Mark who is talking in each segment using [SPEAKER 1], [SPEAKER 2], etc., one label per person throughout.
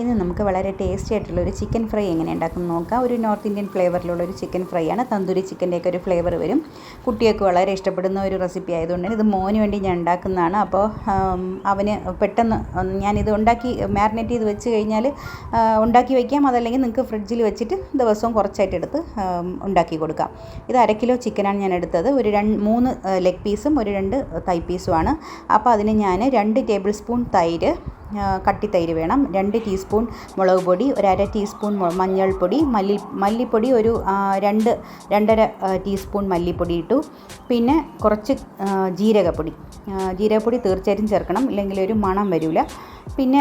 [SPEAKER 1] ഇന്ന് നമുക്ക് വളരെ ടേസ്റ്റി ആയിട്ടുള്ള ഒരു ചിക്കൻ ഫ്രൈ എങ്ങനെ ഉണ്ടാക്കും നോക്കാം. ഒരു നോർത്ത് ഇന്ത്യൻ ഫ്ലേവറിലുള്ള ഒരു ചിക്കൻ ഫ്രൈ ആണ്. തന്തൂരി ചിക്കന്റെയൊക്കെ ഒരു ഫ്ലേവർ വരും. കുട്ടിയൊക്കെ വളരെ ഇഷ്ടപ്പെടുന്ന ഒരു റെസിപ്പി ആയതുകൊണ്ട് ഇത് മോന് വേണ്ടി ഞാൻ ഉണ്ടാക്കുന്നതാണ്. അപ്പോൾ അവന് പെട്ടെന്ന് ഞാനിത് ഉണ്ടാക്കി മാരിനേറ്റ് ചെയ്ത് വെച്ച് കഴിഞ്ഞാൽ ഉണ്ടാക്കി വയ്ക്കാം അതല്ലെങ്കിൽ നിങ്ങൾക്ക് ഫ്രിഡ്ജിൽ വെച്ചിട്ട് ദിവസവും കുറച്ചായിട്ട് എടുത്ത് ഉണ്ടാക്കി കൊടുക്കാം. ഇത് അര കിലോ ചിക്കനാണ് ഞാൻ എടുത്തത്. ഒരു രണ്ട് മൂന്ന് ലെഗ് പീസും ഒരു രണ്ട് തൈ പീസുമാണ് അപ്പോൾ അതിന് ഞാൻ രണ്ട് ടേബിൾ സ്പൂൺ തൈര് കട്ടിത്തൈര് വേണം. രണ്ട് ടീസ്പൂൺ മുളക് പൊടി ഒരര ടീസ്പൂൺ മഞ്ഞൾപ്പൊടി മല്ലി മല്ലിപ്പൊടി ഒരു രണ്ട് രണ്ടര ടീസ്പൂൺ മല്ലിപ്പൊടി ഇട്ടു. പിന്നെ കുറച്ച് ജീരകപ്പൊടി. ജീരകപ്പൊടി തീർച്ചയായും ചേർക്കണം ഇല്ലെങ്കിൽ ഒരു മണം വരില്ല പിന്നെ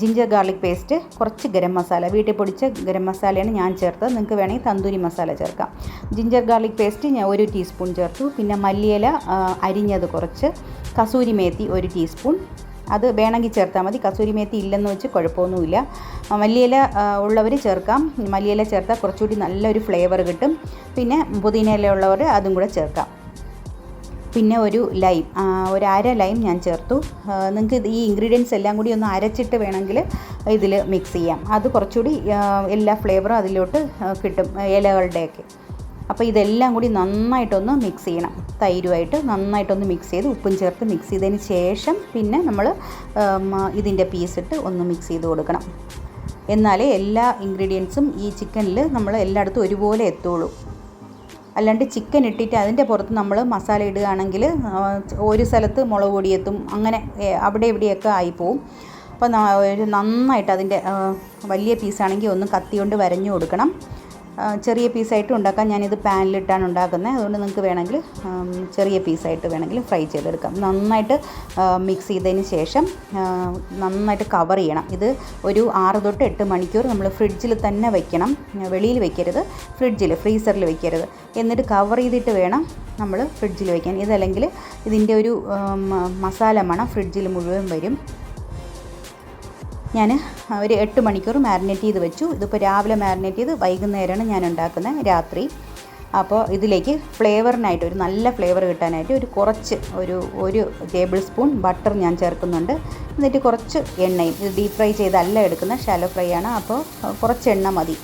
[SPEAKER 1] ജിഞ്ചർ ഗാർലിക് പേസ്റ്റ് കുറച്ച് ഗരം മസാല. വീട്ടിൽ പൊടിച്ച ഗരം മസാലയാണ് ഞാൻ ചേർത്തത്. നിങ്ങൾക്ക് വേണമെങ്കിൽ തന്തൂരി മസാല ചേർക്കാം. ജിഞ്ചർ ഗാർലിക് പേസ്റ്റ് ഞാൻ ഒരു ടീസ്പൂൺ ചേർത്തു. പിന്നെ മല്ലിയില അരിഞ്ഞത് കുറച്ച്. കസൂരി മേത്തി ഒരു ടീസ്പൂൺ. അത് വേണമെങ്കിൽ ചേർത്താൽ മതി. കസൂരി മേത്തി ഇല്ലെന്ന് വെച്ച് കുഴപ്പമൊന്നുമില്ല. മല്ലിയില ഉള്ളവർ ചേർക്കാം. മല്ലിയില ചേർത്താൽ കുറച്ചുകൂടി നല്ലൊരു ഫ്ലേവർ കിട്ടും. പിന്നെ പുതിനയില ഉള്ളവർ അതും കൂടെ ചേർക്കാം. പിന്നെ ഒരു ലൈം ഒരു അര ലൈം ഞാൻ ചേർത്തു. നിങ്ങൾക്ക് ഈ ഇൻഗ്രീഡിയൻസ് എല്ലാം കൂടി ഒന്ന് അരച്ചിട്ട് വേണമെങ്കിൽ ഇതിൽ മിക്സ് ചെയ്യാം. അത് കുറച്ചുകൂടി എല്ലാ ഫ്ലേവറും അതിലോട്ട് കിട്ടും ഇലകളുടെയൊക്കെ. അപ്പോൾ ഇതെല്ലാം കൂടി നന്നായിട്ടൊന്ന് മിക്സ് ചെയ്യണം. തൈരുമായിട്ട് നന്നായിട്ടൊന്ന് മിക്സ് ചെയ്ത് ഉപ്പും ചേർത്ത് മിക്സ് ചെയ്തതിന് ശേഷം പിന്നെ നമ്മൾ ഇതിന്റെ ഇട്ട് ഒന്ന് മിക്സ് ചെയ്ത് കൊടുക്കണം. എന്നാലേ എല്ലാ ഇൻഗ്രീഡിയൻസും ഈ ചിക്കനിൽ നമ്മൾ എല്ലായിടത്തും ഒരുപോലെ എത്തുള്ളൂ. അല്ലാണ്ട് ചിക്കൻ ഇട്ടിട്ട് അതിന്റെ പുറത്ത് നമ്മൾ മസാല ഇടുകയാണെങ്കിൽ ഒരു സ്ഥലത്ത് മുളക് പൊടി എത്തും അങ്ങനെ അവിടെ ഇവിടെയൊക്കെ ആയിപ്പോവും. അപ്പോൾ നന്നായിട്ട് അതിന്റെ വലിയ പീസാണെങ്കിൽ ഒന്ന് കത്തി കൊണ്ട് വരഞ്ഞു കൊടുക്കണം. ചെറിയ പീസായിട്ട് ഉണ്ടാക്കാൻ ഞാനിത് പാനിലിട്ടാണ് ഉണ്ടാക്കുന്നത്. അതുകൊണ്ട് നിങ്ങൾക്ക് വേണമെങ്കിൽ ചെറിയ പീസായിട്ട് വേണമെങ്കിൽ ഫ്രൈ ചെയ്തെടുക്കാം. നന്നായിട്ട് മിക്സ് ചെയ്തതിന് ശേഷം നന്നായിട്ട് കവർ ചെയ്യണം. ഇത് ഒരു ആറ് തൊട്ട് എട്ട് മണിക്കൂർ നമ്മൾ ഫ്രിഡ്ജിൽ തന്നെ വെക്കണം. വെളിയിൽ വെക്കരുത്. ഫ്രിഡ്ജിൽ ഫ്രീസറിൽ വെക്കരുത്. എന്നിട്ട് കവർ ചെയ്തിട്ട് വേണം നമ്മൾ ഫ്രിഡ്ജിൽ വെക്കാൻ. ഇതല്ലെങ്കിൽ ഇതിന്റെ ഒരു മസാല മണം ഫ്രിഡ്ജിൽ മുഴുവൻ വരും. ഞാൻ ഒരു എട്ട് മണിക്കൂർ മാരിനേറ്റ് ചെയ്ത് വെച്ചു. ഇതിപ്പോൾ രാവിലെ മാരിനേറ്റ് ചെയ്ത് വൈകുന്നേരമാണ് ഞാൻ ഉണ്ടാക്കുന്നത് രാത്രി. അപ്പോൾ ഇതിലേക്ക് ഫ്ലേവറിനായിട്ട് ഒരു നല്ല ഫ്ലേവർ കിട്ടാനായിട്ട് ഒരു കുറച്ച് ഒരു ഒരു ടേബിൾ സ്പൂൺ ബട്ടർ ഞാൻ ചേർക്കുന്നുണ്ട്. എന്നിട്ട് കുറച്ച് എണ്ണയും ഇത് ഡീപ് ഫ്രൈ ചെയ്തല്ല എടുക്കുന്ന ഷാലോ ഫ്രൈ ആണ്. അപ്പോൾ കുറച്ച് എണ്ണ മതി.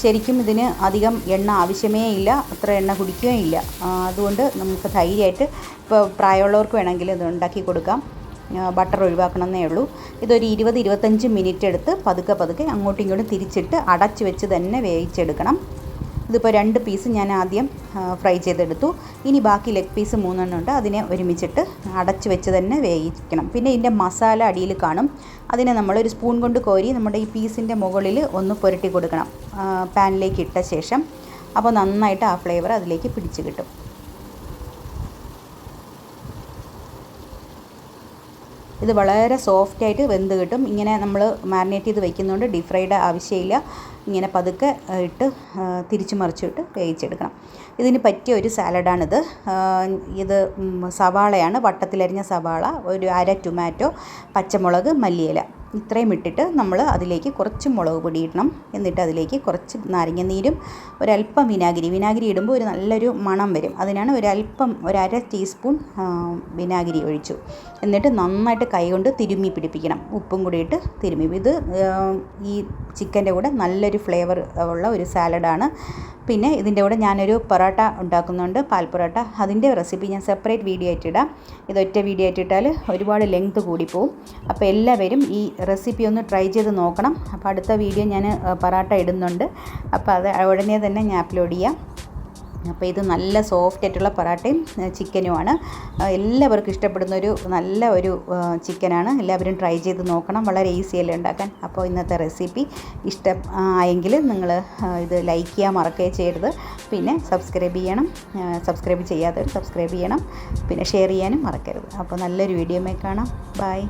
[SPEAKER 1] ശരിക്കും ഇതിന് അധികം എണ്ണ ആവശ്യമേ ഇല്ല അത്ര എണ്ണ കുടിക്കുകയും ഇല്ല. അതുകൊണ്ട് നമുക്ക് ധൈര്യമായിട്ട് ഇപ്പോൾ പ്രായമുള്ളവർക്ക് വേണമെങ്കിൽ ഇത് ഉണ്ടാക്കി കൊടുക്കാം. ബട്ടർ ഒഴിവാക്കണമെന്നേ ഉള്ളൂ. ഇതൊരു ഇരുപത് ഇരുപത്തഞ്ച് മിനിറ്റ് എടുത്ത് പതുക്കെ പതുക്കെ അങ്ങോട്ടും ഇങ്ങോട്ടും തിരിച്ചിട്ട് അടച്ച് വെച്ച് തന്നെ വേവിച്ചെടുക്കണം. ഇതിപ്പോൾ രണ്ട് പീസ് ഞാൻ ആദ്യം ഫ്രൈ ചെയ്തെടുത്തു. ഇനി ബാക്കി ലെഗ് പീസ് മൂന്നെണ്ണം ഉണ്ട്. അതിനെ ഒരുമിച്ചിട്ട് അടച്ച് വെച്ച് തന്നെ വേവിക്കണം. പിന്നെ ഇതിന്റെ മസാല അടിയിൽ കാണും. അതിനെ നമ്മളൊരു സ്പൂൺ കൊണ്ട് കോരി നമ്മുടെ ഈ പീസിന്റെ മുകളിൽ ഒന്ന് പുരട്ടി കൊടുക്കണം. പാനിലേക്ക് ഇട്ട ശേഷം. അപ്പോൾ നന്നായിട്ട് ആ ഫ്ലേവർ അതിലേക്ക് പിടിച്ച് കിട്ടും. ഇത് വളരെ സോഫ്റ്റ് ആയിട്ട് വെന്ത് കിട്ടും. ഇങ്ങനെ നമ്മൾ മാരിനേറ്റ് ചെയ്ത് വെക്കുന്നതുകൊണ്ട് ഡീപ് ഫ്രൈഡ് ആവശ്യമില്ല. ഇങ്ങനെ പതുക്കെ ഇട്ട് തിരിച്ചു മറിച്ചിട്ട് വേവിച്ചെടുക്കണം. ഇതിന് പറ്റിയ ഒരു സാലഡാണിത്. ഇത് സവാളയാണ്. വട്ടത്തിലരിഞ്ഞ സവാള ഒരു അര ടൊമാറ്റോ പച്ചമുളക് മല്ലിയില. ഇത്രയും ഇട്ടിട്ട് നമ്മൾ അതിലേക്ക് കുറച്ച് മുളക് പൊടി ഇടണം. എന്നിട്ട് അതിലേക്ക് കുറച്ച് നാരങ്ങ നീരും ഒരല്പം വിനാഗിരി. വിനാഗിരി ഇടുമ്പോൾ ഒരു നല്ലൊരു മണം വരും. അതിനാണ് ഒരല്പം ഒരര ടീസ്പൂൺ വിനാഗിരി ഒഴിച്ചു. എന്നിട്ട് നന്നായിട്ട് കൈകൊണ്ട് തിരുമ്മി പിടിപ്പിക്കണം. ഉപ്പും കൂടി ഇട്ട് തിരുമ്മി. ഇത് ഈ ചിക്കന്റെ കൂടെ നല്ലൊരു ഫ്ലേവർ ഉള്ള ഒരു സാലഡാണ്. പിന്നെ ഇതിന്റെ കൂടെ ഞാനൊരു പൊറോട്ട ഉണ്ടാക്കുന്നുണ്ട് പാൽ പൊറോട്ട. അതിന്റെ റെസിപ്പി ഞാൻ സെപ്പറേറ്റ് വീഡിയോ ആയിട്ട് ഇടാം. ഇതൊറ്റ വീഡിയോ ആയിട്ട് ഇട്ടാൽ ഒരുപാട് ലെങ്ത് കൂടിപ്പോവും അപ്പോൾ എല്ലാവരും ഈ റെസിപ്പി ഒന്ന് ട്രൈ ചെയ്ത് നോക്കണം. അപ്പോൾ അടുത്ത വീഡിയോ ഞാൻ പൊറോട്ട ഇടുന്നുണ്ട്. അപ്പോൾ അത് ഉടനെ തന്നെ ഞാൻ അപ്ലോഡ് ചെയ്യാം. അപ്പോൾ ഇത് നല്ല സോഫ്റ്റ് ആയിട്ടുള്ള പൊറാട്ടയും ചിക്കനുമാണ്. എല്ലാവർക്കും ഇഷ്ടപ്പെടുന്ന ഒരു നല്ല ഒരു ചിക്കനാണ്. എല്ലാവരും ട്രൈ ചെയ്ത് നോക്കണം. വളരെ ഈസി അല്ലേ ഉണ്ടാക്കാൻ. അപ്പോൾ ഇന്നത്തെ റെസിപ്പി ഇഷ്ടം ആയെങ്കിൽ നിങ്ങൾ ഇത് ലൈക്ക് ചെയ്യാൻ മറക്കുകയും ചെയ്യരുത്. പിന്നെ സബ്സ്ക്രൈബ് ചെയ്യണം. സബ്സ്ക്രൈബ് ചെയ്യാത്തവർ സബ്സ്ക്രൈബ് ചെയ്യണം. പിന്നെ ഷെയർ ചെയ്യാനും മറക്കരുത്. അപ്പോൾ നല്ലൊരു വീഡിയോമേ കാണാം. ബൈ.